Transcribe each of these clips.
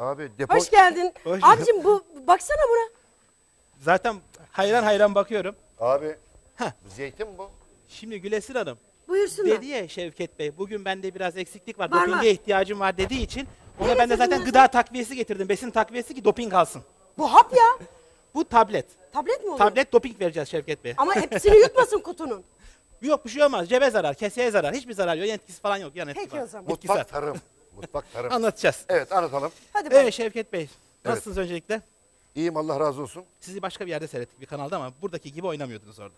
Abi depo... Hoş geldin. Hoş Abicim bu baksana buna. Zaten hayran hayran bakıyorum. Abi Heh. zeytin bu? Şimdi Gülesin Hanım Buyursunlar. dedi ya Şevket Bey bugün bende biraz eksiklik var. Var, dopinge ihtiyacım var dediği için ona ben de getirdin zaten gıda takviyesi getirdim. Besin takviyesi ki doping alsın. Bu hap ya. Bu tablet. Tablet mi oluyor? Tablet doping vereceğiz Şevket Bey. Ama hepsini yutmasın kutunun. Yok bir şey olmaz. Cebe zarar, keseye zarar. Hiçbir zarar yok. Yan etkisi falan yok. Yan etkisi Peki var. o zaman. Mutfak tarım. Mutfak tarım. Anlatacağız. Evet anlatalım. Hadi bakalım. Evet Şevket Bey. Nasılsınız öncelikle? İyiyim Allah razı olsun. Sizi başka bir yerde seyrettik bir kanalda ama buradaki gibi oynamıyordunuz orada.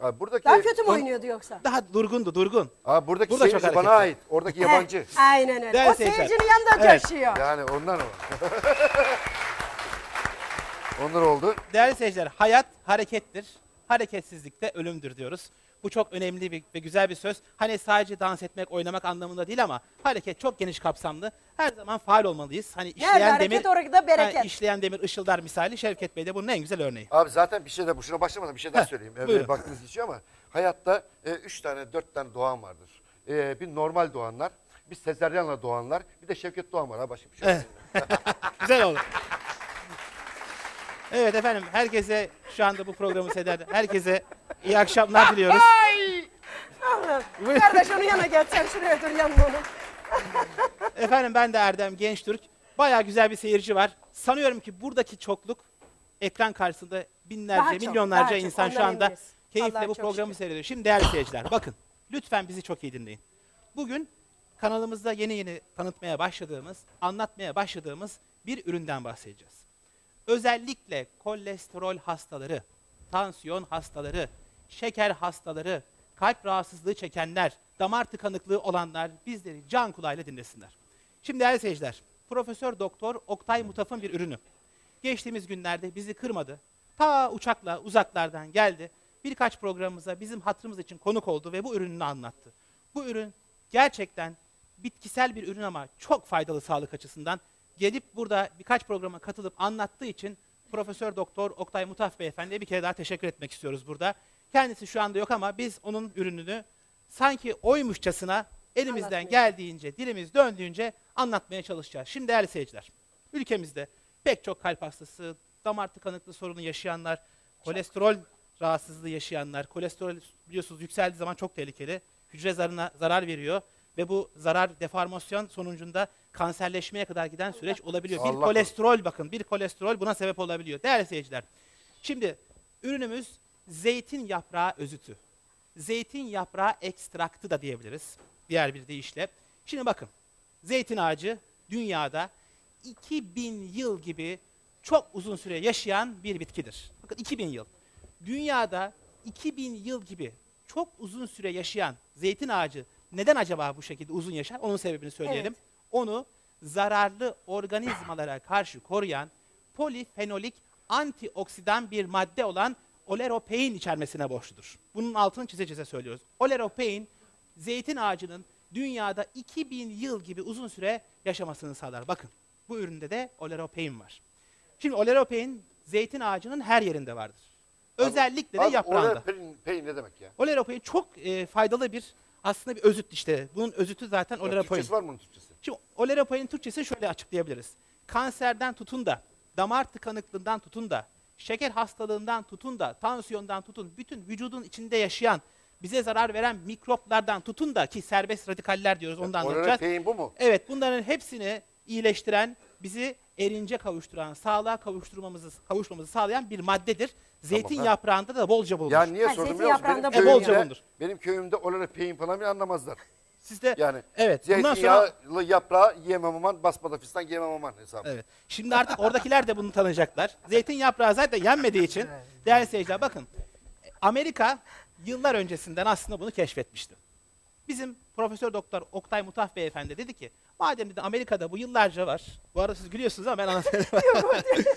Abi buradaki Daha kötü mü oynuyordu yoksa? Daha durgundu, durgun. Abi buradaki Burada çok seyirci bana hareketli. ait. Oradaki yabancı. Heh, aynen öyle. Değerli o seyirciler. seyircinin yanında Evet. coşuyor. Yani ondan o. Onlar oldu. Değerli seyirciler, hayat harekettir. Hareketsizlik de ölümdür diyoruz. Bu çok önemli bir, ve güzel bir söz. Hani sadece dans etmek, oynamak anlamında değil ama hareket çok geniş kapsamlı. Her zaman faal olmalıyız. Hani işleyen hareket, demir, orada bereket. Ha, işleyen demir ışıldar misali Şevket Bey de bunun en güzel örneği. Abi zaten bir şey de boşuna başlamadan bir şey daha Heh, söyleyeyim. Evet, buyurun. vaktiniz geçiyor ama hayatta e, üç tane, dört tane doğan vardır. E, bir normal doğanlar, bir sezeryanla doğanlar, bir de Şevket Doğan var. Ha, başka bir şey yok. Güzel oldu. Evet efendim, herkese şu anda bu programı seyreden herkese iyi akşamlar diliyoruz. Buyurun. Kardeş onu yana gel sen şuraya dur yanına onu. Efendim ben de Erdem Gençtürk. Bayağı güzel bir seyirci var. Sanıyorum ki buradaki çokluk ekran karşısında binlerce, Daha çok, milyonlarca daha çok. insan şu Ondan anda eminiz. keyifle Allah'a bu çok programı şükür. seyrediyor. Şimdi değerli seyirciler bakın lütfen bizi çok iyi dinleyin. Bugün kanalımızda yeni yeni tanıtmaya başladığımız, anlatmaya başladığımız bir üründen bahsedeceğiz. Özellikle kolesterol hastaları, tansiyon hastaları, şeker hastaları, kalp rahatsızlığı çekenler, damar tıkanıklığı olanlar bizleri can kulağıyla dinlesinler. Şimdi değerli seyirciler, Profesör Doktor Oktay Mutaf'ın bir ürünü. Geçtiğimiz günlerde bizi kırmadı. Ta uçakla uzaklardan geldi. Birkaç programımıza bizim hatırımız için konuk oldu ve bu ürününü anlattı. Bu ürün gerçekten bitkisel bir ürün ama çok faydalı sağlık açısından. Gelip burada birkaç programa katılıp anlattığı için Profesör Doktor Oktay Mutaf Beyefendi'ye bir kere daha teşekkür etmek istiyoruz burada. Kendisi şu anda yok ama biz onun ürününü sanki oymuşçasına elimizden geldiğince, dilimiz döndüğünce anlatmaya çalışacağız. Şimdi değerli seyirciler, ülkemizde pek çok kalp hastası, damar tıkanıklığı sorunu yaşayanlar, kolesterol rahatsızlığı yaşayanlar, kolesterol biliyorsunuz yükseldiği zaman çok tehlikeli. Hücre zarına zarar veriyor ve bu zarar deformasyon sonucunda kanserleşmeye kadar giden süreç olabiliyor. Bir Allah kolesterol bakın, bir kolesterol buna sebep olabiliyor. Değerli seyirciler, şimdi ürünümüz zeytin yaprağı özütü. Zeytin yaprağı ekstraktı da diyebiliriz. Diğer bir deyişle. Şimdi bakın, zeytin ağacı dünyada 2000 yıl gibi çok uzun süre yaşayan bir bitkidir. Bakın 2000 yıl. Dünyada 2000 yıl gibi çok uzun süre yaşayan zeytin ağacı neden acaba bu şekilde uzun yaşar? Onun sebebini söyleyelim. Evet. Onu zararlı organizmalara karşı koruyan polifenolik antioksidan bir madde olan oleropein içermesine borçludur. Bunun altını çize çize söylüyoruz. Oleropein zeytin ağacının dünyada 2000 yıl gibi uzun süre yaşamasını sağlar. Bakın bu üründe de oleropein var. Şimdi oleropein zeytin ağacının her yerinde vardır. Özellikle de yaprağında. peyn ne demek ya? Oleropein çok e, faydalı bir aslında bir özüt işte. Bunun özütü zaten ya oleropein. Türkçesi var mı bunun Türkçesi? Şimdi oleropein Türkçesi şöyle açıklayabiliriz. Kanserden tutun da, damar tıkanıklığından tutun da, şeker hastalığından tutun da, tansiyondan tutun, bütün vücudun içinde yaşayan, bize zarar veren mikroplardan tutun da ki serbest radikaller diyoruz onu da Oraya anlatacağız. bu mu? Evet bunların hepsini iyileştiren, bizi erince kavuşturan, sağlığa kavuşturmamızı, kavuşmamızı sağlayan bir maddedir. Zeytin ha. yaprağında da bolca bulunur. Ya niye Ha, sordum zeytin biliyor musun? Benim yaprağında bulunuyor. E, bolca köyümde, bulunur. benim köyümde oraya peyn falan bile anlamazlar. Sizde Yani evet. Bundan sonra zeytinyağlı yaprağı yiyemem aman, basmada fistan yiyemem aman hesabı. Evet. Şimdi artık oradakiler de bunu tanıyacaklar. Zeytin yaprağı zaten yenmediği için değerli seyirciler bakın. Amerika yıllar öncesinden aslında bunu keşfetmişti. Bizim Profesör Doktor Oktay Mutaf Beyefendi dedi ki madem dedi Amerika'da bu yıllarca var. Bu arada siz gülüyorsunuz ama ben anlatıyorum.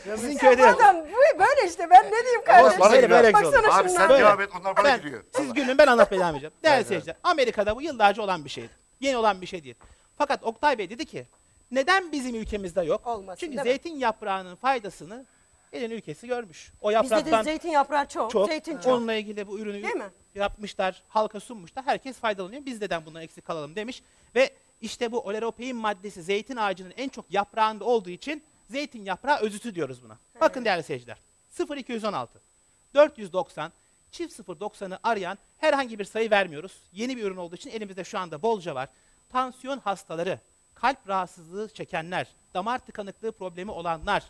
Sizin köyde yok. Adam bu- böyle işte ben ne diyeyim kardeşim. bana Böyle, güzel. böyle güzel Baksana Abi sen. Böyle. devam et onlar bana Ben, gülüyor. siz gülün ben anlatmaya devam edeceğim. Değerli seyirciler Amerika'da bu yıllarca olan bir şeydi. Yeni olan bir şey değil. Fakat Oktay Bey dedi ki neden bizim ülkemizde yok? Olmasın, Çünkü değil mi? zeytin yaprağının faydasını elin ülkesi görmüş. O Bizde de yapraktan zeytin yaprağı çok, çok, zeytin çok. onunla ilgili bu ürünü Değil mi? yapmışlar, halka sunmuşlar. Herkes faydalanıyor. Biz neden bundan eksik kalalım demiş ve İşte bu oleropein maddesi zeytin ağacının en çok yaprağında olduğu için zeytin yaprağı özütü diyoruz buna. Bakın değerli seyirciler. 0216 490 çift 090'ı arayan herhangi bir sayı vermiyoruz. Yeni bir ürün olduğu için elimizde şu anda bolca var. Tansiyon hastaları, kalp rahatsızlığı çekenler, damar tıkanıklığı problemi olanlar,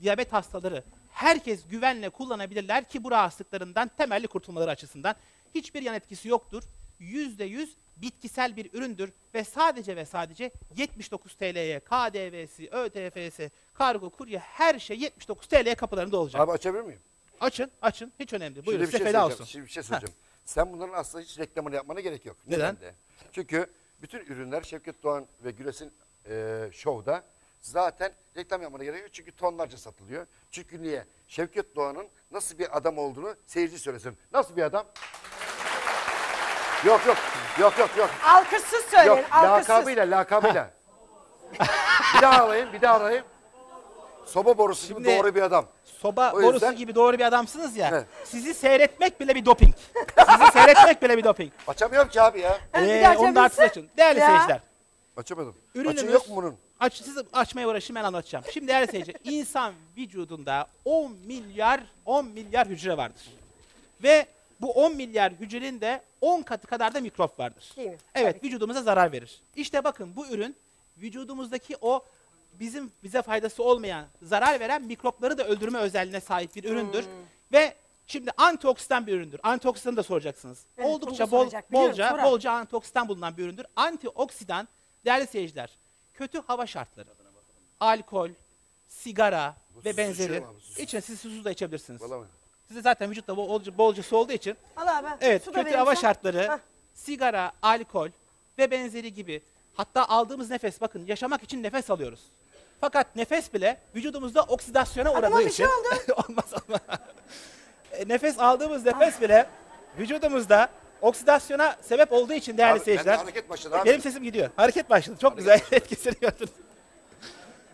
diyabet hastaları herkes güvenle kullanabilirler ki bu rahatsızlıklarından temelli kurtulmaları açısından hiçbir yan etkisi yoktur. %100 bitkisel bir üründür ve sadece ve sadece 79 TL'ye KDV'si, ÖTF'si, kargo, kurye her şey 79 TL'ye kapılarında olacak. Abi açabilir miyim? Açın, açın. Hiç önemli. Buyurun size şey feda olsun. Şimdi bir şey söyleyeceğim. Sen bunların aslında hiç reklamını yapmana gerek yok. Neden? de? Çünkü bütün ürünler Şevket Doğan ve Güres'in e, şovda zaten reklam yapmana gerek yok. Çünkü tonlarca satılıyor. Çünkü niye? Şevket Doğan'ın nasıl bir adam olduğunu seyirci söylesin. Nasıl bir adam? Yok yok. Yok yok yok. Alkışsız söyleyin, Yok alkışsız. lakabıyla lakabıyla. bir daha alayım bir daha alayım. Soba borusu gibi Şimdi- doğru bir adam. Soba O yüzden- borusu gibi doğru bir adamsınız ya. Evet. Sizi seyretmek bile bir doping. Sizi seyretmek bile bir doping. Açamıyorum ki abi ya. Ee, onu da artık açın. Değerli Ya. seyirciler. Açamadım. Ürünümüz, Açın yok mu bunun? Aç, siz açmaya uğraşın ben anlatacağım. Şimdi değerli seyirciler, insan vücudunda 10 milyar 10 milyar hücre vardır. Ve bu 10 milyar hücrenin de 10 katı kadar da mikrop vardır. Değil mi? Evet, Tabii vücudumuza zarar verir. İşte bakın bu ürün vücudumuzdaki o bizim bize faydası olmayan, zarar veren mikropları da öldürme özelliğine sahip bir üründür. Hmm. Ve şimdi antioksidan bir üründür. Antioksidanı da soracaksınız. Evet, Oldukça bol, soracak. Bolca, sorar. bolca antioksidan bulunan bir üründür. Antioksidan değerli seyirciler, kötü hava şartları, alkol, sigara ve su benzeri. abi, su. İçin siz susuz da içebilirsiniz. Vallahi. Size zaten vücutta bolca, bolcası olduğu için Al abi. Evet, su da kötü verirsen. hava şartları, Hah. sigara, alkol ve benzeri gibi. Hatta aldığımız nefes, bakın yaşamak için nefes alıyoruz. Fakat nefes bile vücudumuzda oksidasyona Adama uğradığı bir için... şey oldu. olmaz olmaz. E, nefes aldığımız nefes bile vücudumuzda oksidasyona sebep olduğu için değerli Abi, seyirciler. bende hareket başladı abi. Benim sesim gidiyor. Hareket başladı. Çok güzel etkisini gördünüz.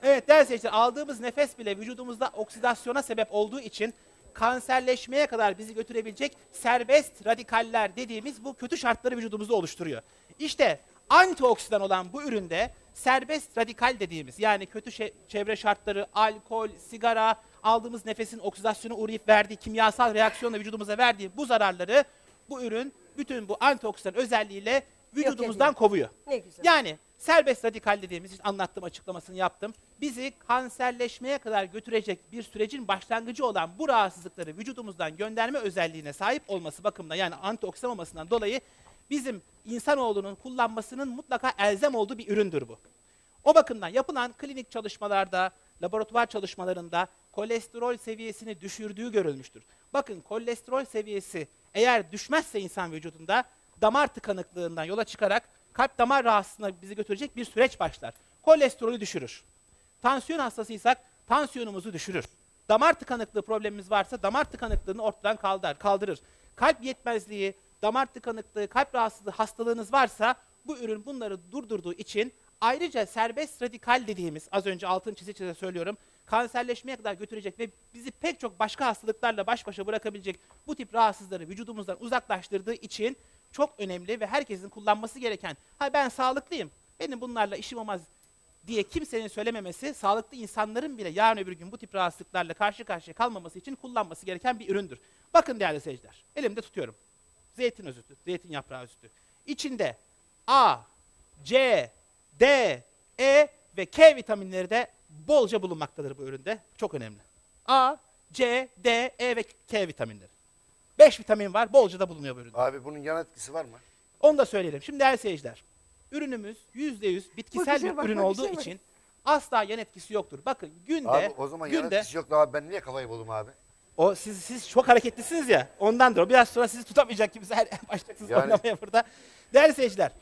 Evet değerli seyirciler aldığımız nefes bile vücudumuzda oksidasyona sebep olduğu için kanserleşmeye kadar bizi götürebilecek serbest radikaller dediğimiz bu kötü şartları vücudumuzda oluşturuyor. İşte antioksidan olan bu üründe serbest radikal dediğimiz yani kötü şe- çevre şartları, alkol, sigara, aldığımız nefesin oksidasyona uğrayıp verdiği kimyasal reaksiyonla vücudumuza verdiği bu zararları bu ürün bütün bu antioksidan özelliğiyle vücudumuzdan kovuyor. Ne güzel. Yani serbest radikal dediğimiz işte anlattım açıklamasını yaptım. Bizi kanserleşmeye kadar götürecek bir sürecin başlangıcı olan bu rahatsızlıkları vücudumuzdan gönderme özelliğine sahip olması bakımından yani antioksidan olmasından dolayı bizim insanoğlunun kullanmasının mutlaka elzem olduğu bir üründür bu. O bakımdan yapılan klinik çalışmalarda, laboratuvar çalışmalarında kolesterol seviyesini düşürdüğü görülmüştür. Bakın kolesterol seviyesi eğer düşmezse insan vücudunda damar tıkanıklığından yola çıkarak kalp damar rahatsızlığına bizi götürecek bir süreç başlar. Kolesterolü düşürür. Tansiyon hastasıysak tansiyonumuzu düşürür. Damar tıkanıklığı problemimiz varsa damar tıkanıklığını ortadan kaldır, kaldırır. Kalp yetmezliği, damar tıkanıklığı, kalp rahatsızlığı hastalığınız varsa bu ürün bunları durdurduğu için ayrıca serbest radikal dediğimiz az önce altın çize çize söylüyorum kanserleşmeye kadar götürecek ve bizi pek çok başka hastalıklarla baş başa bırakabilecek bu tip rahatsızları vücudumuzdan uzaklaştırdığı için çok önemli ve herkesin kullanması gereken ha ben sağlıklıyım benim bunlarla işim olmaz diye kimsenin söylememesi, sağlıklı insanların bile yarın öbür gün bu tip rahatsızlıklarla karşı karşıya kalmaması için kullanması gereken bir üründür. Bakın değerli seyirciler, elimde tutuyorum. Zeytin özütü, zeytin yaprağı özütü. İçinde A, C, D, E ve K vitaminleri de bolca bulunmaktadır bu üründe. Çok önemli. A, C, D, E ve K vitaminleri. 5 vitamin var, bolca da bulunuyor bu üründe. Abi bunun yan etkisi var mı? Onu da söyleyelim. Şimdi değerli seyirciler, ürünümüz %100 bitkisel güzel, bir bak, ürün bak, bir olduğu şey için asla yan etkisi yoktur. Bakın günde, Abi o zaman yan günde etkisi yok da abi ben niye kafayı buldum abi? o siz siz çok hareketlisiniz ya. Ondandır. o. Biraz sonra sizi tutamayacak gibi her başlayacaksınız Yani- oynamaya burada. Değerli seyirciler,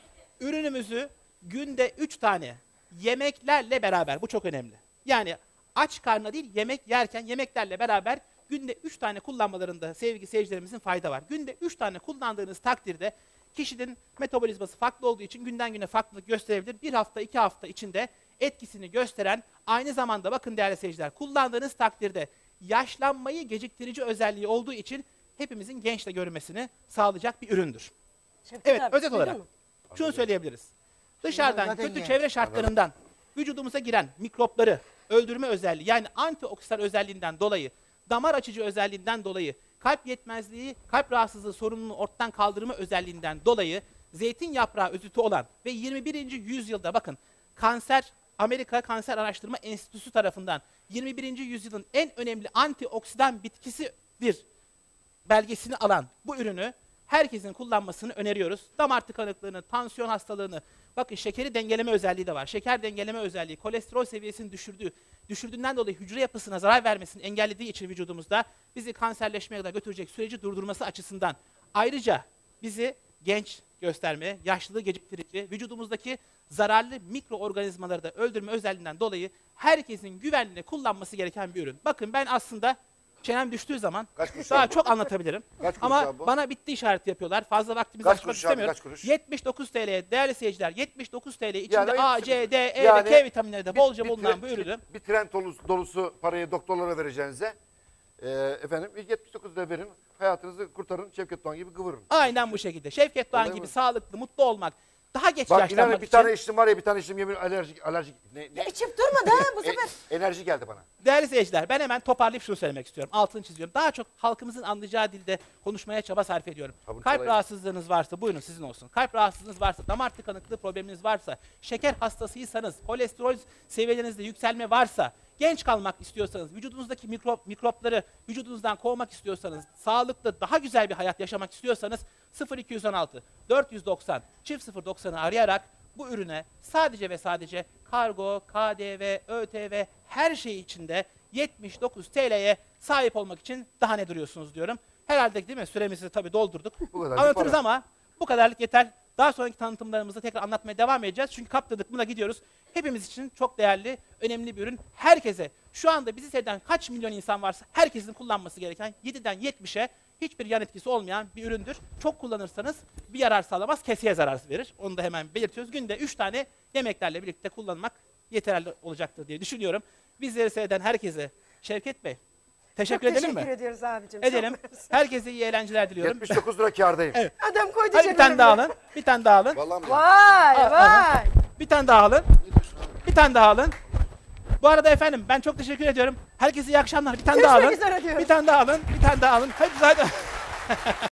ürünümüzü günde 3 tane yemeklerle beraber bu çok önemli. Yani aç karnına değil yemek yerken yemeklerle beraber günde 3 tane kullanmalarında sevgili seyircilerimizin fayda var. Günde 3 tane kullandığınız takdirde kişinin metabolizması farklı olduğu için günden güne farklılık gösterebilir. Bir hafta, iki hafta içinde etkisini gösteren aynı zamanda bakın değerli seyirciler kullandığınız takdirde yaşlanmayı geciktirici özelliği olduğu için hepimizin genç de görünmesini sağlayacak bir üründür. Şevket Evet, abi, özet olarak. Şunu söyleyebiliriz. Dışarıdan kötü genç. çevre şartlarından vücudumuza giren mikropları öldürme özelliği yani antioksidan özelliğinden dolayı, damar açıcı özelliğinden dolayı, kalp yetmezliği, kalp rahatsızlığı sorununu ortadan kaldırma özelliğinden dolayı zeytin yaprağı özütü olan ve 21. yüzyılda bakın kanser Amerika Kanser Araştırma Enstitüsü tarafından 21. yüzyılın en önemli antioksidan bitkisidir belgesini alan bu ürünü herkesin kullanmasını öneriyoruz. Damar tıkanıklığını, tansiyon hastalığını, bakın şekeri dengeleme özelliği de var. Şeker dengeleme özelliği, kolesterol seviyesini düşürdüğü, düşürdüğünden dolayı hücre yapısına zarar vermesini engellediği için vücudumuzda bizi kanserleşmeye kadar götürecek süreci durdurması açısından ayrıca bizi genç gösterme, yaşlılığı geciktirici, vücudumuzdaki zararlı mikroorganizmaları da öldürme özelliğinden dolayı herkesin güvenli kullanması gereken bir ürün. Bakın ben aslında çenem düştüğü zaman Kaç kuruş daha abi çok anlatabilirim. Kaç kuruş Ama abi bu? bana bitti işareti yapıyorlar. Fazla vaktimizi Kaç açmak kuruş abi, istemiyorum. kaç kuruş? 79 TL değerli seyirciler 79 TL içinde Yani A, C, D, E Yani ve K vitaminleri de Bir- bolca bir bulunan bu ürünü Bir, bir tren dolusu, dolusu parayı doktorlara vereceğinize e, efendim 79 lira verin. Hayatınızı kurtarın. Şevket Doğan gibi kıvırın. aynen bu şekilde. Şevket Doğan Öyle gibi mi? sağlıklı, mutlu olmak, daha geç Bak yaşlanmak inanın bir için. tane içtim var ya bir tane içtim yemin alerjik alerjik ne, ne? İçip durma da bu E- sefer. enerji geldi bana. Değerli seyirciler ben hemen toparlayıp şunu söylemek istiyorum. Altını çiziyorum. Daha çok halkımızın anlayacağı dilde konuşmaya çaba sarf ediyorum. Ha, Kalp çalayım. rahatsızlığınız varsa buyurun sizin olsun. Kalp rahatsızlığınız varsa, damar tıkanıklığı probleminiz varsa, şeker hastasıysanız, kolesterol seviyelerinizde yükselme varsa, genç kalmak istiyorsanız, vücudunuzdaki mikrop, mikropları vücudunuzdan kovmak istiyorsanız, sağlıklı, daha güzel bir hayat yaşamak istiyorsanız 0216 490 çift 090'ı arayarak bu ürüne sadece ve sadece kargo, KDV, ÖTV her şey içinde 79 TL'ye sahip olmak için daha ne duruyorsunuz diyorum. Herhalde değil mi? Süremizi tabii doldurduk. Bu Anlatırız para. ama bu kadarlık yeter. Daha sonraki tanıtımlarımızı tekrar anlatmaya devam edeceğiz. Çünkü kaptadık buna gidiyoruz. Hepimiz için çok değerli, önemli bir ürün. Herkese, şu anda bizi seyreden kaç milyon insan varsa herkesin kullanması gereken 7'den 70'e hiçbir yan etkisi olmayan bir üründür. Çok kullanırsanız bir yarar sağlamaz, keseye zarar verir. Onu da hemen belirtiyoruz. Günde 3 tane yemeklerle birlikte kullanmak yeterli olacaktır diye düşünüyorum. Bizleri seyreden herkese Şevket Bey, teşekkür Çok edelim teşekkür mi? ediyoruz abicim. Edelim. Herkese iyi eğlenceler diliyorum. 79 lira kârdayım. Evet. Adam koydu Hadi bir tane daha alın. Bir tane daha alın. Vallahi? Vay vay. Bir tane daha alın. Bir tane daha alın. Bu arada efendim ben çok teşekkür ediyorum. Herkese iyi akşamlar. Bir tane daha Görüşmek alın. üzere diyorum. Bir tane daha alın. Bir tane daha alın. Hadi zaten.